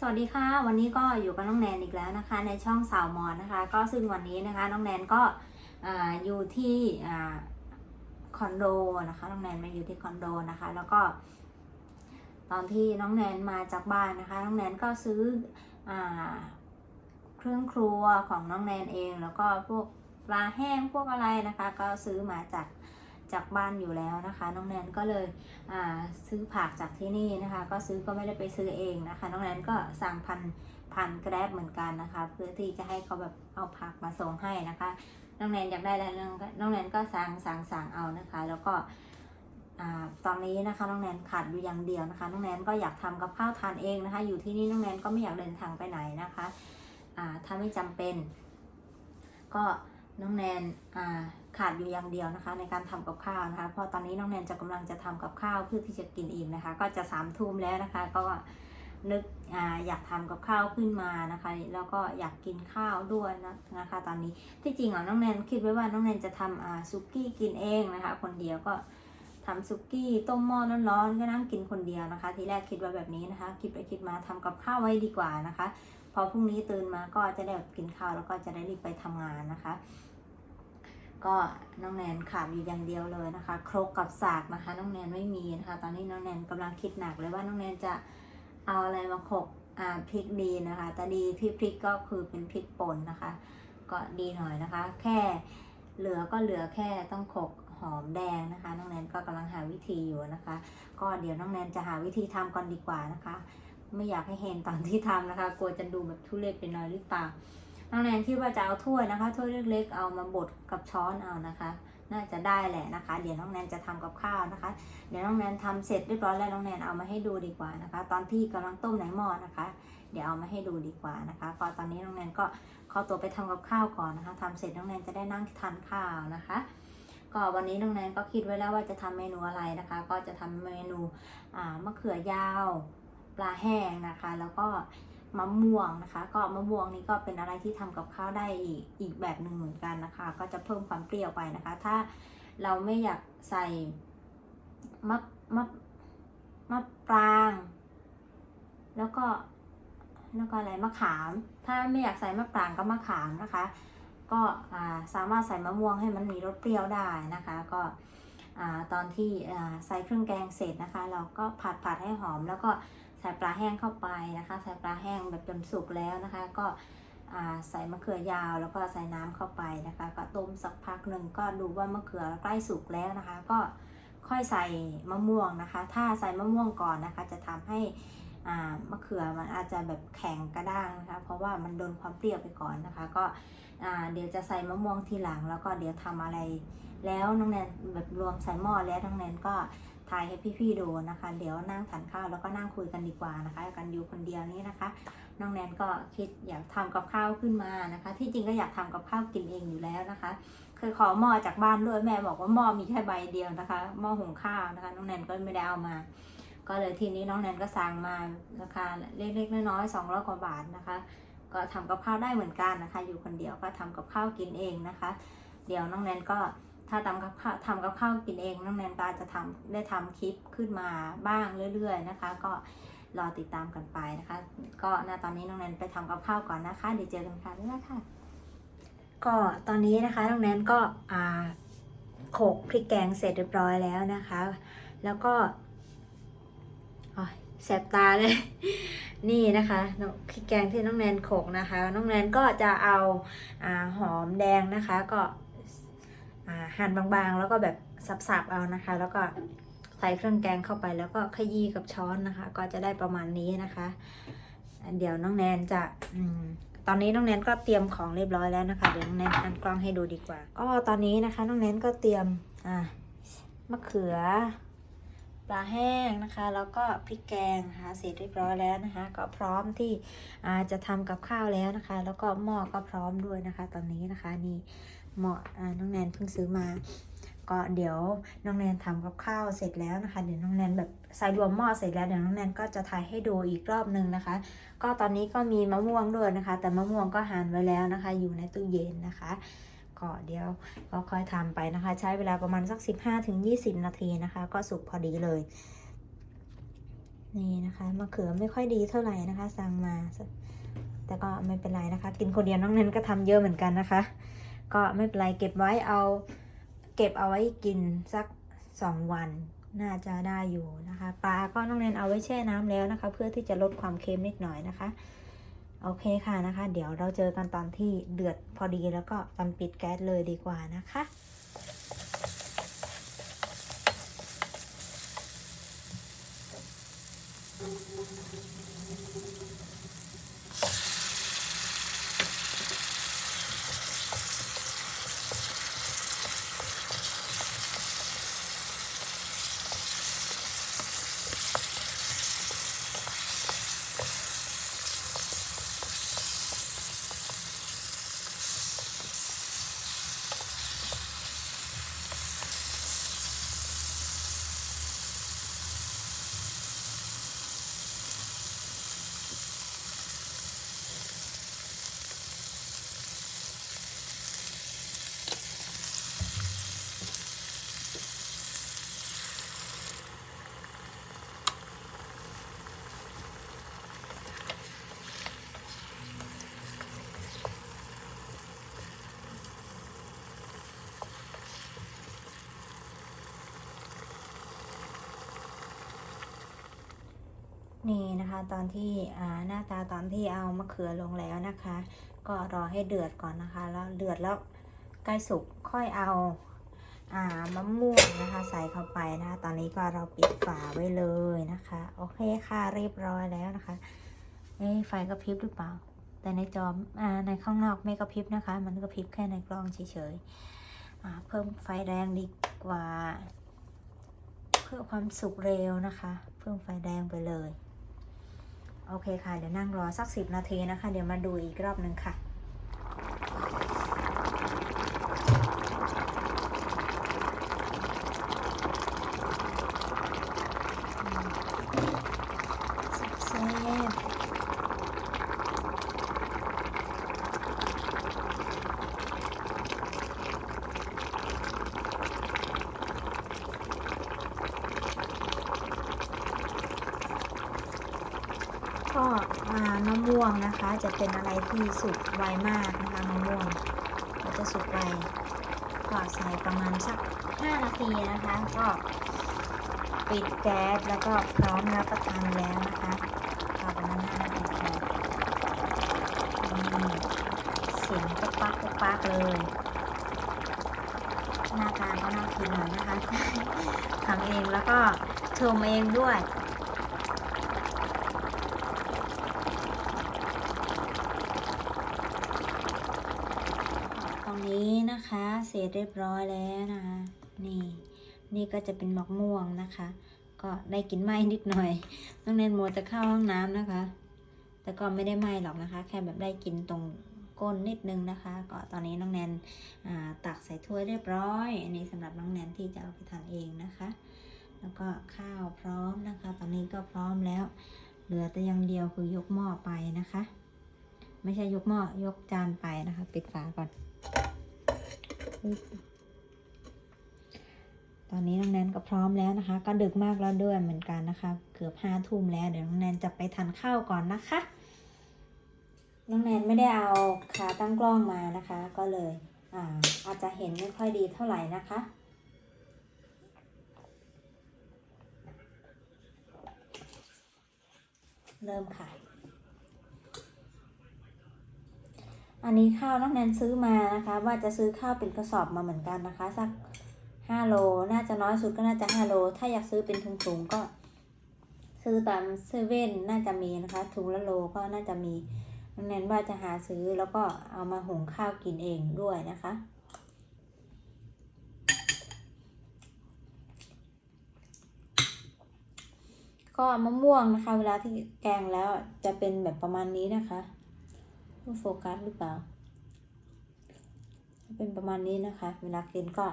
สวัสดีค่ะ วันนี้ก็อยู่กับน้องแนนอีกแล้วนะคะ ในช่องสาวมอนนะคะ ก็ซึ่งวันนี้นะคะน้องแนนก็ออยู่ที่คอนโดนะคะน้องแนนมาอยู่ที่คอนโดนะคะ แล้วก็ ตอนที่น้องแนนมาจากบ้านนะคะ น้องแนนก็ซื้ออเครื่องครัวของน้องแนนเอง แล้วก็พวกปลาแห้งพวกอะไรนะคะ ก็ซื้อมาจาก จากบ้านอยู่แล้วนะคะ น้องแนนก็เลยซื้อผักจากที่นี่นะคะ ก็ซื้อก็ไม่ได้ไปซื้อเองนะคะ น้องแนนก็สั่งพันพันแกร็บเหมือนกันนะคะ เพื่อที่จะให้เขาแบบเอาผักมาส่งให้นะคะ น้องแนนอยากได้อะไรน้องน้องแนนก็สั่งสั่งสั่งเอานะคะ แล้วก็อตอนนี้นะคะน้องแนนขาดอยู่อย่างเดียวนะคะน้องแนนก็อยากทำกับข้าวทานเองนะคะ อยู่ที่นี่น้องแนนก็ไม่อยากเดินทางไปไหนนะคะถ้าไม่จำเป็น ก็น้องแนน ขาดอยู่อย่างเดียวนะคะ ในการทำกับข้าวนะคะ เพราะตอนนี้น้องแนนจะกำลังจะทำกับข้าวเพื่อที่จะกินเองนะคะ ก็จะสามทุ่มแล้วนะคะ ก็นึกออยากทำกับข้าวขึ้นมานะคะ แล้วก็อยากกินข้าวด้วยนะนะคะ ตอนนี้ที่จริงอะน้องแนนคิดไว้ว่าน้องแนนจะทำซุกี้กินเองนะคะ คนเดียวก็ทำซุกี้ต้มหม้อร้อนๆก็นั่งกินคนเดียวนะคะ ทีแรกคิดว่าแบบนี้นะคะ คิดไปคิดมาทำกับข้าวไว้ดีกว่านะคะพอพรุ่งนี้ตื่นมาก็จะได้กินข้าวแล้วก็จะได้รีบไปทำงานนะคะ ก็น้องแนนขาดอยู่อย่างเดียวเลยนะคะ ครกกับสากนะคะ น้องแนนไม่มีนะคะ ตอนนี้น้องแนนกำลังคิดหนักเลยว่าน้องแนนจะเอาอะไรมาโขลกอ่าพริกดีนะคะ แต่ดีที่พริกก็คือเป็นพริกป่นนะคะ ก็ดีหน่อยนะคะ แค่เหลือก็เหลือแค่ต้องโขลกหอมแดงนะคะ น้องแนนก็กำลังหาวิธีอยู่นะคะ ก็เดี๋ยวน้องแนนจะหาวิธีทำก่อนดีกว่านะคะ ไม่อยากให้เห็นตอนที่ทำนะคะ กลัวจะดูแบบทุเรศไปหน่อยหรือเปล่า น้องแนนคิดว่าจะเอาถ้วยนะคะ ถ้วยเล็กๆเอามาบดกับช้อนเอานะคะ น่าจะได้แหละนะคะ เดี๋ยวน้องแนนจะทำกับข้าวนะคะ เดี๋ยวน้องแนนทำเสร็จเรียบร้อยแล้วน้องแนนเอามาให้ดูดีกว่านะคะ ตอนที่กำลังต้มในหม้อนะคะ เดี๋ยวเอามาให้ดูดีกว่านะคะก็ตอนนี้น้องแนนก็ขอตัวไปทำกับข้าวก่อนนะคะทำเสร็จน้องแนนจะได้นั่งทานข้าวนะคะก็วันนี้น้องแนนก็คิดไว้แล้วว่าจะทำเมนูอะไรนะคะ ก็จะทำเมนูมะเขือยาว ปลาแห้งนะคะ แล้วก็ มะม่วงนะคะ ก็มะม่วงนี่ก็เป็นอะไรที่ทำกับข้าวได้อีกอีกแบบหนึ่งเหมือนกันนะคะ ก็จะเพิ่มความเปรี้ยวไปนะคะ ถ้าเราไม่อยากใส่มะมะมะปราง แล้วก็แล้วก็อะไรมะขาม ถ้าไม่อยากใส่มะปรางก็มะขามนะคะ ก็สามารถใส่มะม่วงให้มันมีรสเปรี้ยวได้นะคะ ก็อ่าตอนที่ใส่เครื่องแกงเสร็จนะคะ เราก็ผัดผัดให้หอมแล้วก็ ใส่ปลาแห้งเข้าไปนะคะ ใส่ปลาแห้งแบบจนสุกแล้วนะคะ ก็ใส่มะเขือยาวแล้วก็ใส่น้ำเข้าไปนะคะ ก็ต้มสักพักหนึ่งก็ดูว่ามะเขือใกล้สุกแล้วนะคะ ก็ค่อยใส่มะม่วงนะคะ ถ้าใส่มะม่วงก่อนนะคะ จะทำให้มะเขือมันอาจจะแบบแข็งกระด้างนะคะ เพราะว่ามันโดนความเปรี้ยวไปก่อนนะคะ ก็เดี๋ยวจะใส่มะม่วงทีหลัง แล้วก็เดี๋ยวทำอะไรแล้วน้องแนนแบบรวมใส่หม้อแล้วน้องแนนก็ ถ่ายให้พี่ๆดูนะคะ เดี๋ยวนั่งทานข้าวแล้วก็นั่งคุยกันดีกว่านะคะ กันอยู่คนเดียวนี้นะคะ น้องแนนก็คิดอยากทำกับข้าวขึ้นมานะคะ ที่จริงก็อยากทำกับข้าวกินเองอยู่แล้วนะคะเคยขอหม้อจากบ้านด้วยแม่บอกว่าหม้อมีแค่ใบเดียวนะคะหม้อหุงข้าวนะคะ น้องแนนก็ไม่ได้เอามา ก็เลยทีนี้น้องแนนก็สั่งมาราคาเล็กๆน้อยๆสองร้อยกว่าบาทนะคะ ก็ทำกับข้าวได้เหมือนกันนะคะ อยู่คนเดียวก็ทำกับข้าวกินเองนะคะ เดี๋ยวน้องแนนก็ ถ้าทำกับข้าวทำกับข้าวกินเองน้องแนนก็อาจจะทำได้ทำคลิปขึ้นมาบ้างเรื่อย ๆ นะคะ ก็รอติดตามกันไปนะคะ ก็ณตอนนี้น้องแนนไปทำกับข้าวก่อนนะคะเดี๋ยวเจอกันค่ะบ๊ายบายค่ะก็ตอนนี้นะคะน้องแนนก็โขกพริกแกงเสร็จเรียบร้อยแล้วนะคะ แล้วก็อ๋อแสบตาเลย นี่นะคะพริกแกงที่น้องแนนโขกนะคะ น้องแนนก็จะเอาอาหอมแดงนะคะ ก็ หั่นบางๆ แล้วก็แบบสับๆเอานะคะ แล้วก็ใส่เครื่องแกงเข้าไปแล้วก็ขยี้กับช้อนนะคะ ก็จะได้ประมาณนี้นะคะ เดี๋ยวน้องแนนจะอตอนนี้น้องแนนก็เตรียมของเรียบร้อยแล้วนะคะ เดี๋ยวน้องแนนหันกล้องให้ดูดีกว่าก็ตอนนี้นะคะน้องแนนก็เตรียมอ่ามะเขือปลาแห้งนะคะแล้วก็พริกแกงนะคะเสร็จเรียบร้อยแล้วนะคะ ก็พร้อมที่จะทำกับข้าวแล้วนะคะ แล้วก็หม้อก็พร้อมด้วยนะคะ ตอนนี้นะคะนี่ หม้ออ่าน้องแนนเพิ่งซื้อมา ก็เดี๋ยวน้องแนนทำกับข้าวเสร็จแล้วนะคะ เดี๋ยวน้องแนนแบบใส่รวมหม้อเสร็จแล้วเดี๋ยวน้องแนนก็จะถ่ายให้ดูอีกรอบนึงนะคะ ก็ตอนนี้ก็มีมะม่วงด้วยนะคะ แต่มะม่วงก็หั่นไว้แล้วนะคะ อยู่ในตู้เย็นนะคะก็เดี๋ยวก็ค่อยทำไปนะคะ ใช้เวลาประมาณสัก 15-20 นาทีนะคะ ก็สุกพอดีเลย นี่นะคะมะเขือไม่ค่อยดีเท่าไหร่นะคะ สั่งมา แต่ก็ไม่เป็นไรนะคะ กินคนเดียวน้องเนนก็ทำเยอะเหมือนกันนะคะ ก็ไม่เป็นไรเก็บไว้เอา เก็บเอาไว้กินสักสองวัน น่าจะได้อยู่นะคะ ปลาก็น้องเนนเอาไว้แช่น้ำแล้วนะคะ เพื่อที่จะลดความเค็มนิดหน่อยนะคะ โอเคค่ะนะคะ เดี๋ยวเราเจอกันตอนที่เดือดพอดีแล้วก็ตอนปิดแก๊สเลยดีกว่านะคะ นี่นะคะตอนที่หน้าตาตอนที่เอามะเขือลงแล้วนะคะ ก็รอให้เดือดก่อนนะคะ แล้วเดือดแล้วใกล้สุกค่อยเอาอ่ามะม่วงนะคะใส่เข้าไปนะคะ ตอนนี้ก็เราปิดฝาไว้เลยนะคะ โอเคค่ะเรียบร้อยแล้วนะคะเอ้ไฟกระพริบหรือเปล่า แต่ในจอมอ่าในข้างนอกไม่กระพริบนะคะ มันกระพริบแค่ในกล้องเฉยๆอ่าเพิ่มไฟแรงดีกว่า เพื่อความสุกเร็วนะคะ เพิ่มไฟแดงไปเลย โอเคค่ะ เดี๋ยวนั่งรอสักสิบนาทีนะคะ เดี๋ยวมาดูอีกรอบหนึ่งค่ะ เซฟก็อ่ามะม่ วงนะคะ จะเป็นอะไรที่สุกไวมากนะคะมะม่วงก็จะสุกไวก็ใส่ประมาณสัก 5 นาทีนะคะ ก็ปิดแก๊สแล้วก็พร้อมรับประทานแล้วนะคะก็ประมาณ5นาทีพอนี่เสียงปุ๊กปักปุ๊กปักเลยหน้าตาก็น่ากินหน่อยนะคะทำเองแล้วก็ชมเองด้วย ตรง นะคะ เสร็จเรียบร้อยแล้วนะคะ นี่ นี่ก็จะเป็นหมะม่วงนะคะ ก็ได้กินไหมนิดหน่อยต้องเน้นโมวจะเข้าห้องน้ำนะคะ แต่ก็ไม่ได้ไหมหรอกนะคะ แค่แบบได้กินตรงก้นนิดนึงนะคะ ก็ตอนนี้น้องแนนตักใส่ถ้วยเรียบร้อยอันนี้สำหรับน้องแนนที่จะเอาไปทานเองนะคะ แล้วก็ข้าวพร้อมนะคะ ตอนนี้ก็พร้อมแล้ว เหลือแต่อย่างเดียวคือยกหม้อไปนะคะ ไม่ใช่ยกหม้อยกจานไปนะคะ ปิดฝาก่อน ตอนนี้น้องแนนก็พร้อมแล้วนะคะ ก็ดึกมากแล้วด้วยเหมือนกันนะคะ เกือบห้าทุ่มแล้วเดี๋ยวน้องแนนจะไปทานข้าวก่อนนะคะ น้องแนนไม่ได้เอาขาตั้งกล้องมานะคะ ก็เลยอ่าอาจจะเห็นไม่ค่อยดีเท่าไหร่นะคะเริ่มค่ะ อันนี้ข้าวน้องแนนซื้อมานะคะ ว่าจะซื้อข้าวเป็นกระสอบมาเหมือนกันนะคะ สักห้าโลน่าจะน้อยสุดก็น่าจะห้าโล ถ้าอยากซื้อเป็นถุงๆก็ ซื้อตามเซเว่นน่าจะมีนะคะถุงละโลก็น่าจะมีน้องแนนว่าจะหาซื้อแล้วก็เอามาหุงข้าวกินเองด้วยนะคะก็มะม่วงนะคะ เวลาที่แกงแล้วจะเป็นแบบประมาณนี้นะคะ โฟกัสหรือเปล่า เป็นประมาณนี้นะคะ เวลากินก็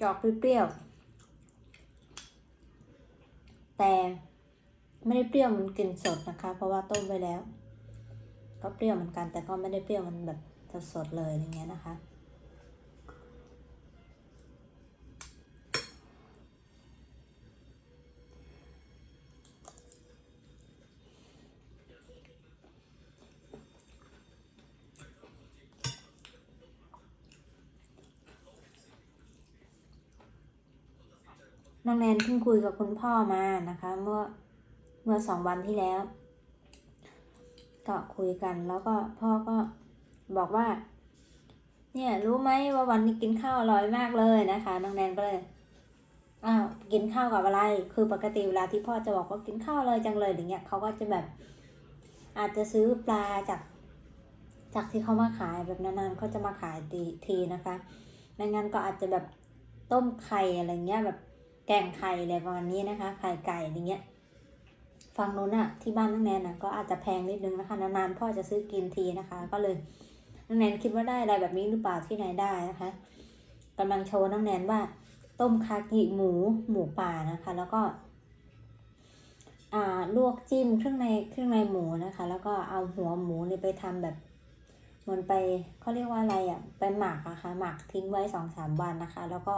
จอกเปรี้ยวๆแต่ไม่ได้เปรี้ยวมันกินสดนะคะ เพราะว่าต้มไปแล้ว ก็เปรี้ยวเหมือนกัน แต่ก็ไม่ได้เปรี้ยวมันแบบสดๆเลยอย่างเงี้ยนะคะ น้องแนนเพิ่งคุยกับคุณพ่อมานะคะ เมื่อเมื่อสองวันที่แล้ว ก็คุยกันแล้วก็พ่อก็บอกว่า เนี่ยรู้ไหมว่าวันนี้กินข้าวอร่อยมากเลยนะคะน้องแนนก็เลยอ้าวกินข้าวกับอะไร คือปกติเวลาที่พ่อจะบอกว่ากินข้าวเลยจังเลยอย่างเงี้ยเขาก็จะแบบ อาจจะซื้อปลาจากจากที่เขามาขายแบบนานๆเขาจะมาขายทีนะคะไม่งั้นก็อาจจะแบบต้มไข่อะไรเงี้ยแบบ แกงไข่อะไรประมาณนี้นะคะ ไข่ไก่อะไรเงี้ยฝั่งนู้นอะที่บ้านน้องแนนอะก็อาจจะแพงนิดนึงนะคะนานๆพ่อจะซื้อกินทีนะคะ ก็เลยน้องแนนคิดว่าได้อะไรแบบนี้หรือเปล่าที่ไหนได้นะคะกำลังโชว์น้องแนนว่า ต้มคากิหมูหมูป่านะคะ แล้วก็ อ่าลวกจิ้มเครื่องในเครื่องในหมูนะคะ แล้วก็เอาหัวหมูเนี่ยไปทำแบบเหมือนไปเขาเรียกว่าอะไรอะ่ะไปหมักอะคะหมักทิ้งไว้สองสามวันนะคะ แล้วก็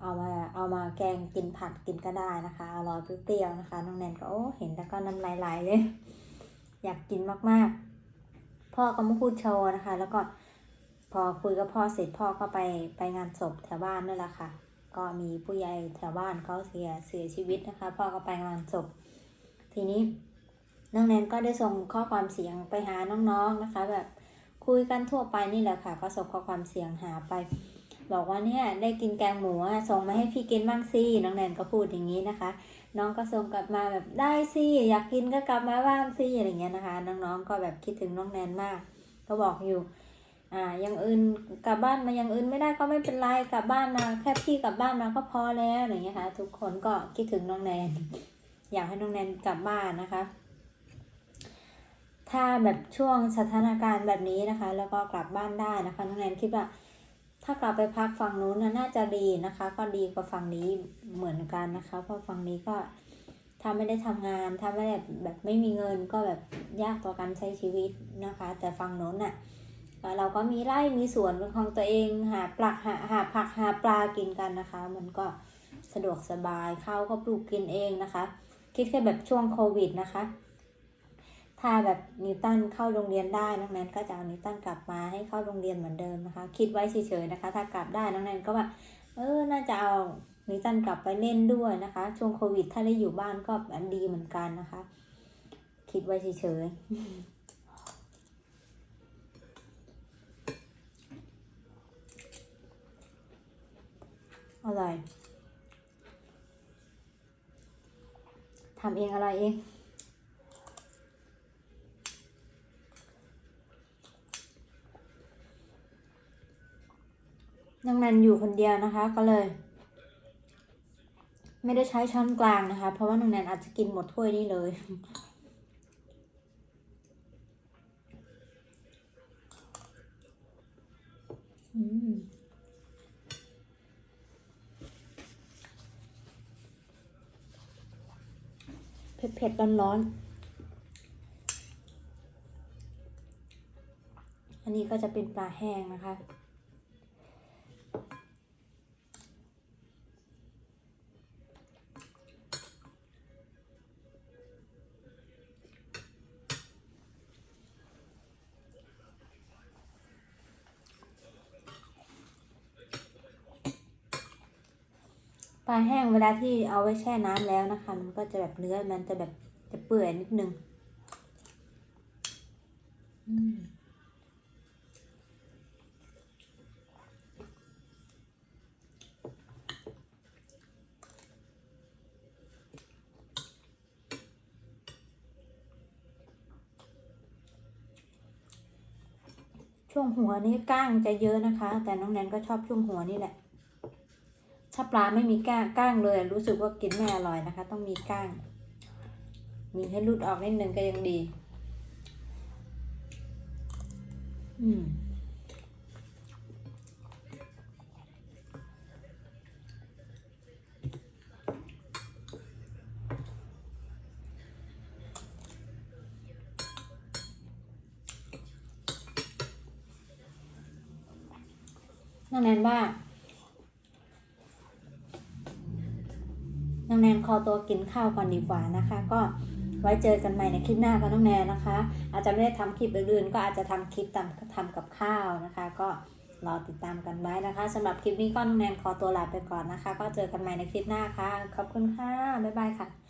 เอามาเอามาแกงกินผัดกินก็ได้นะคะอร่อยเปรี้ยวๆนะคะ น้องแนนก็โอ้เห็นแล้วก็น้ำลายไหลเลย อยากกินมากๆ พ่อก็มาพูดโชว์นะคะ แล้วก็พอคุยกับพ่อเสร็จพ่อก็ไปไปงานศพแถวบ้านนั่นแหละค่ะ ก็มีผู้ใหญ่แถวบ้านเขาเสียเสียชีวิตนะคะ พ่อก็ไปงานศพ ทีนี้น้องแนนก็ได้ส่งข้อความเสียงไปหาน้องๆนะคะ แบบคุยกันทั่วไปนี่แหละค่ะ ก็ส่งข้อความเสียงหาไป บอกว่าเนี่ยได้กินแกงหมูส่งมาให้พี่กินบ้างสิน้องแนนก็พูดอย่างนี้นะคะ น้องก็ส่งกลับมาแบบได้สิอยากกินก็กลับมาบ้างสิอะไรเงี้ยนะคะ น้องๆก็แบบคิดถึงน้องแนนมาก ก็บอกอยู่อ่าอย่างอื่นกลับบ้านมาอย่างอื่นไม่ได้ก็ไม่เป็นไรกลับบ้านมาแค่พี่กลับบ้านมาก็พอแล้วอะไรเงี้ยค่ะ ทุกคนก็คิดถึงน้องแนน อยากให้น้องแนนกลับบ้านนะคะถ้าแบบช่วงสถานการณ์แบบนี้นะคะ แล้วก็กลับบ้านได้นะคะน้องแนนคิดว่า ถ้ากลับไปพักฝั่งนู้นนะน่าจะดีนะคะ ก็ดีกว่าฝั่งนี้เหมือนกันนะคะ เพราะฝั่งนี้ก็ถ้าไม่ได้ทำงานถ้าไม่ได้แบบไม่มีเงินก็แบบยากต่อการใช้ชีวิตนะคะ แต่ฝั่งนู้นน่ะเราก็มีไร่มีสวนเป็นของตัวเองหาปลักหาหาผักหาปลากินกันนะคะ มันก็สะดวกสบายข้าวก็ปลูกกินเองนะคะ คิดแค่แบบช่วงโควิดนะคะ ถ้าแบบนิวตันเข้าโรงเรียนได้น้องแนนก็จะเอานิวตันกลับมาให้เข้าโรงเรียนเหมือนเดิมนะคะ คิดไว้เฉยๆนะคะ ถ้ากลับได้น้องแนนก็ว่าเออน่าจะเอานิวตันกลับไปเล่นด้วยนะคะ ช่วงโควิด ถ้าได้อยู่บ้านก็แบบดีเหมือนกันนะคะ คิดไว้เฉยๆอร่อยทำเองอร่อยเอง น้องนันอยู่คนเดียวนะคะ ก็เลย ไม่ได้ใช้ช้อนกลางนะคะ เพราะว่าน้องแนนอาจจะกินหมดถ้วยนี่เลยอืมเผ็ดๆร้อนๆ อันนี้ก็จะเป็นปลาแห้งนะคะ ลาแห้งเวลาที่เอาไว้แช่น้ำแล้วนะคะ มันก็จะแบบเนื้อมันจะแบบจะเปื่อยนิดนึงช่วงหัวนี้ก้างจะเยอะนะคะ แต่น้องแนนก็ชอบช่วงหัวนี่แหละ ถ้าปลาไม่มีก้างก้างเลย รู้สึกว่ากินไม่อร่อยนะคะ ต้องมีก้าง มีให้รุดออกนิดนึงก็ยังดี อืมน้องแนนว่า น้องแนนขอตัวกินข้าวก่อนดีกว่านะคะ ก็ไว้เจอกันใหม่ในคลิปหน้ากับน้องแนนนะคะ อาจจะไม่ได้ทำคลิปอื่นๆ ก็อาจจะทำคลิปทำทำกับข้าวนะคะ ก็รอติดตามกันไว้นะคะสำหรับคลิปนี้ก็น้องแนนขอตัวลาไปก่อนนะคะ ก็เจอกันใหม่ในคลิปหน้าค่ะ ขอบคุณค่ะบ๊ายบายค่ะ